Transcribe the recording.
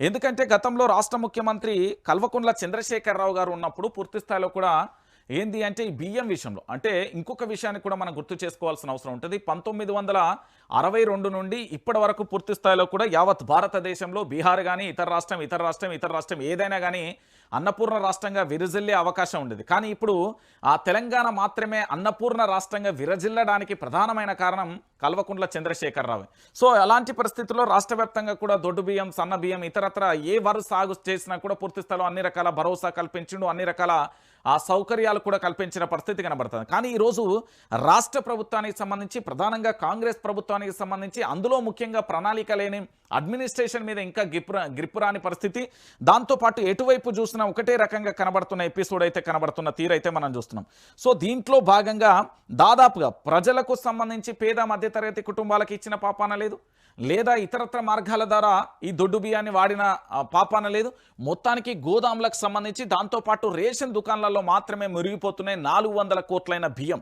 ఎందుకంటే గతంలో రాష్ట్ర ముఖ్యమంత్రి కల్వకుంట్ల చంద్రశేఖరరావు గారు ఉన్నప్పుడు పూర్తి స్థాయిలో కూడా ఏంది అంటే ఈ బియ్యం విషయంలో? అంటే ఇంకొక విషయాన్ని కూడా మనం గుర్తు చేసుకోవాల్సిన అవసరం ఉంటుంది. పంతొమ్మిది వందల అరవై రెండు నుండి ఇప్పటి వరకు పూర్తి స్థాయిలో కూడా యావత్ భారతదేశంలో బీహార్ కానీ ఇతర రాష్ట్రం ఇతర రాష్ట్రం ఇతర రాష్ట్రం ఏదైనా కానీ అన్నపూర్ణ రాష్ట్రంగా విరజిల్లే అవకాశం ఉండేది. కానీ ఇప్పుడు ఆ తెలంగాణ మాత్రమే అన్నపూర్ణ రాష్ట్రంగా విరజిల్లడానికి ప్రధానమైన కారణం కల్వకుంట్ల చంద్రశేఖరరావు. సో అలాంటి పరిస్థితుల్లో రాష్ట్ర వ్యాప్తంగా కూడా దొడ్డు బియ్యం సన్న బియ్యం ఇతరత్ర ఏ వరు సాగు చేసినా కూడా పూర్తి స్థాయిలో అన్ని రకాల భరోసా కల్పించిండు అన్ని రకాల ఆ సౌకర్యాలు కూడా కల్పించిన పరిస్థితి కనబడుతుంది. కానీ ఈరోజు రాష్ట్ర ప్రభుత్వానికి సంబంధించి ప్రధానంగా కాంగ్రెస్ ప్రభుత్వానికి సంబంధించి అందులో ముఖ్యంగా ప్రణాళిక లేని అడ్మినిస్ట్రేషన్ మీద ఇంకా గిప్పు గ్రిప్పు రాని పరిస్థితి. దాంతోపాటు ఎటువైపు చూసినా ఒకటే రకంగా కనబడుతున్న ఎపిసోడ్ అయితే కనబడుతున్న తీరైతే మనం చూస్తున్నాం. సో దీంట్లో భాగంగా దాదాపుగా ప్రజలకు సంబంధించి పేద మధ్యతరగతి కుటుంబాలకు ఇచ్చిన పాపాన లేదు. లేదా ఇతరత్ర మార్గాల ద్వారా ఈ దొడ్డు బియ్యాన్ని వాడిన పాపాన లేదు. మొత్తానికి గోదాములకు సంబంధించి దాంతోపాటు రేషన్ దుకాణాలలో మాత్రమే మురిగిపోతున్నాయి నాలుగు వందల కోట్లైన బియ్యం.